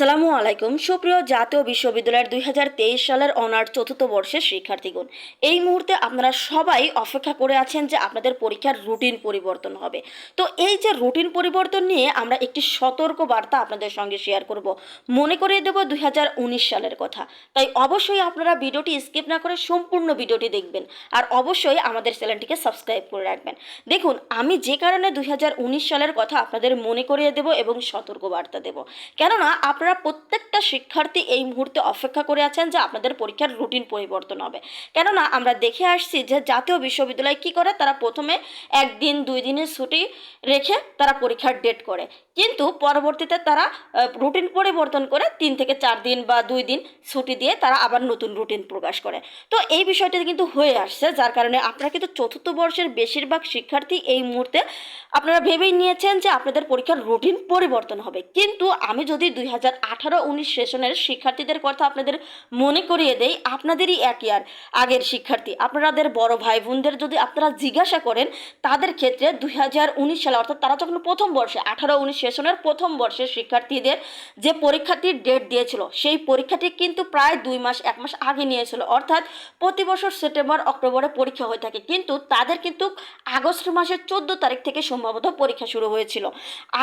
আসসালামু আলাইকুম। সুপ্রিয় জাতীয় বিশ্ববিদ্যালয়ের দুই হাজার তেইশ সালের অনার চতুর্থ বর্ষের শিক্ষার্থীগণ, এই মুহূর্তে আপনারা সবাই অপেক্ষা করে আছেন যে আপনাদের পরীক্ষার রুটিন পরিবর্তন হবে। তো এই যে রুটিন পরিবর্তন নিয়ে আমরা একটি সতর্ক বার্তা আপনাদের সঙ্গে শেয়ার করব। মনে করিয়ে দেব দুই সালের কথা। তাই অবশ্যই আপনারা ভিডিওটি স্কিপ না করে সম্পূর্ণ ভিডিওটি দেখবেন আর অবশ্যই আমাদের চ্যানেলটিকে সাবস্ক্রাইব করে রাখবেন। দেখুন, আমি যে কারণে দুই হাজার উনিশ সালের কথা আপনাদের মনে করিয়ে দেব এবং সতর্ক বার্তা দেব। কেননা আপনারা প্রত্যেকটা শিক্ষার্থী এই মুহূর্তে অপেক্ষা করে আছেন যে আপনাদের পরীক্ষার রুটিন পরিবর্তন হবে। কেননা আমরা দেখে আসছি যে জাতীয় বিশ্ববিদ্যালয় কি করে? তারা প্রথমে একদিন, দুই দিনের ছুটি রেখে তারা পরীক্ষার ডেট করে। কিন্তু পরবর্তীতে তারা রুটিন পরিবর্তন করে তিন থেকে চার দিন বা দুই দিন ছুটি দিয়ে তারা আবার নতুন রুটিন প্রকাশ করে। তো এই বিষয়টি কিন্তু হয়ে আসছে, যার কারণে আপনারা কিন্তু চতুর্থ বর্ষের বেশিরভাগ শিক্ষার্থী এই মুহূর্তে আপনারা ভেবেই নিয়েছেন যে আপনাদের পরীক্ষার রুটিন পরিবর্তন হবে। কিন্তু আমি যদি দুই হাজার আঠারো উনিশ সেশনের শিক্ষার্থীদের কথা আপনাদের মনে করিয়ে দেই, আপনাদেরই এক ইয়ার আগের শিক্ষার্থী। আপনাদের বড় ভাই বোনদের যদি আপনারা জিজ্ঞাসা করেন, তাদের ক্ষেত্রে দুই হাজার উনিশ সালে, অর্থাৎ তারা যখন প্রথম বর্ষে, আঠারো উনিশ সেশনের প্রথম বর্ষের শিক্ষার্থীদের যে পরীক্ষাটির ডেট দিয়েছিল, সেই পরীক্ষাটি কিন্তু প্রায় দুই মাস, এক মাস আগে নিয়েছিল। অর্থাৎ প্রতি বছর সেপ্টেম্বর, অক্টোবরে পরীক্ষা হয়ে থাকে। কিন্তু তাদের কিন্তু আগস্ট মাসের চোদ্দ তারিখ থেকে সম্ভবত পরীক্ষা শুরু হয়েছিল।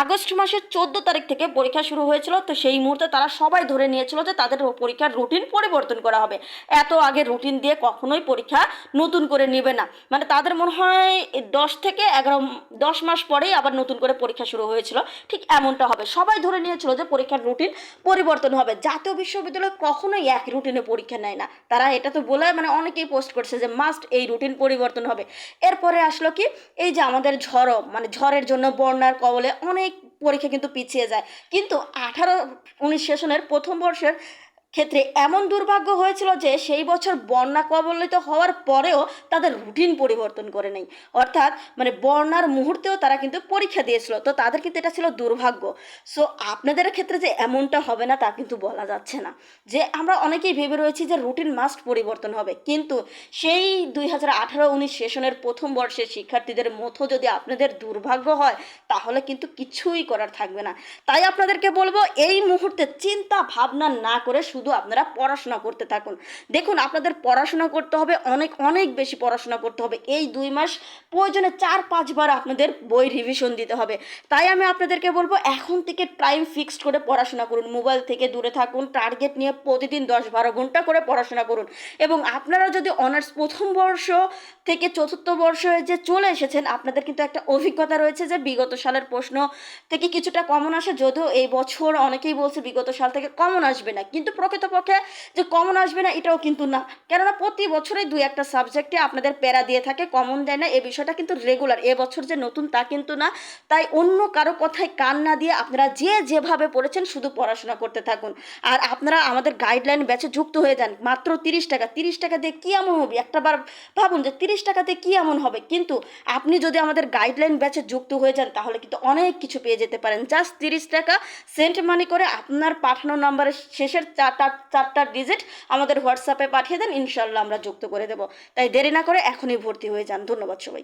আগস্ট মাসের চোদ্দ তারিখ থেকে পরীক্ষা শুরু হয়েছিল, তো সেই মুহূর্তে তারা সবাই ধরে নিয়েছিল যে তাদের পরীক্ষার রুটিন পরিবর্তন করা হবে। এত আগে রুটিন দিয়ে কখনোই পরীক্ষা নতুন করে নেবে না। মানে তাদের মনে হয় দশ থেকে এগারো, দশ মাস পরেই আবার নতুন করে পরীক্ষা শুরু হয়েছিল। ঠিক এমনটা হবে। সবাই ধরে নিয়েছিল যে পরীক্ষার রুটিন পরিবর্তন হবে। জাতীয় বিশ্ববিদ্যালয় কখনোই এক রুটিনে পরীক্ষা নেয় না। তারা এটা তো বলে মানে অনেকেই পোস্ট করছে যে মাস্ট এই রুটিন পরিবর্তন হবে। এরপরে আসলো কি? এই যে আমাদের ঝড়ও মানে ঝড়ের জন্য বন্যার কবলে অনেক পরীক্ষা কিন্তু পিছিয়ে যায়। কিন্তু আঠারো উনিশ সেশনের প্রথম বর্ষের ক্ষেত্রে এমন দুর্ভাগ্য হয়েছিল যে সেই বছর বন্যা কবলিত হওয়ার পরেও তাদের রুটিন পরিবর্তন করে নেই। অর্থাৎ মানে বন্যার মুহূর্তেও তারা কিন্তু পরীক্ষা দিয়েছিল। তো তাদের কিন্তু এটা ছিল দুর্ভাগ্য। সো আপনাদের ক্ষেত্রে যে এমনটা হবে না তা কিন্তু বলা যাচ্ছে না। যে আমরা অনেকেই ভেবে রয়েছি যে রুটিন মাস্ট পরিবর্তন হবে। কিন্তু সেই দুই হাজার আঠারো উনিশ সেশনের প্রথম বর্ষের শিক্ষার্থীদের মতো যদি আপনাদের দুর্ভাগ্য হয়, তাহলে কিন্তু কিছুই করার থাকবে না। তাই আপনাদেরকে বলব, এই মুহূর্তে চিন্তা ভাবনা না করে শুধু আপনারা পড়াশোনা করতে থাকুন। দেখুন, আপনাদের পড়াশোনা করতে হবে, অনেক অনেক বেশি পড়াশোনা করতে হবে। এই দুই মাস প্রয়োজনে চার, পাঁচবার আপনাদের বই রিভিশন দিতে হবে। তাই আমি আপনাদেরকে বলব, এখন থেকে টাইম ফিক্সড করে পড়াশোনা করুন। মোবাইল থেকে দূরে থাকুন টার্গেট নিয়ে প্রতিদিন দশ, বারো ঘণ্টা করে পড়াশোনা করুন। এবং আপনারা যদি অনার্স প্রথম বর্ষ থেকে চতুর্থ বর্ষ হয়ে যে চলে এসেছেন, আপনাদের কিন্তু একটা অভিজ্ঞতা রয়েছে যে বিগত সালের প্রশ্ন থেকে কিছুটা কমন আসে, যদিও এই বছর অনেকেই বলছে বিগত সাল থেকে কমন আসবে না। কিন্তু প্রকৃতপক্ষে যে কমন আসবে না, এটাও কিন্তু না। কেননা প্রতি বছরে দুই একটা সাবজেক্টে আপনাদের প্যারা দিয়ে থাকে কমন দেয় না এই বিষয়টা কিন্তু রেগুলার এবছর যে নতুন তা কিন্তু না। তাই অন্য কারও কথায় কান না দিয়ে আপনারা যে যেভাবে পড়েছেন, শুধু পড়াশোনা করতে থাকুন। আর আপনারা আমাদের গাইডলাইন ব্যাচে যুক্ত হয়ে যান, মাত্র তিরিশ টাকা। তিরিশ টাকা দিয়ে কী এমন হবে? একটা বার ভাবুন যে তিরিশ টাকাতে কী এমন হবে? কিন্তু আপনি যদি আমাদের গাইডলাইন ব্যাচে যুক্ত হয়ে যান, তাহলে কিন্তু অনেক কিছু পেয়ে যেতে পারেন। জাস্ট তিরিশ টাকা সেন্ট মানি করে আপনার পাঠানো নাম্বারের শেষের চারটা ডিজিট আমাদের হোয়াটসঅ্যাপে পাঠিয়ে দেন ইনশাল্লাহ আমরা যুক্ত করে দেবো। তাই দেরি না করে এখনই ভর্তি হয়ে যান। ধন্যবাদ সবাই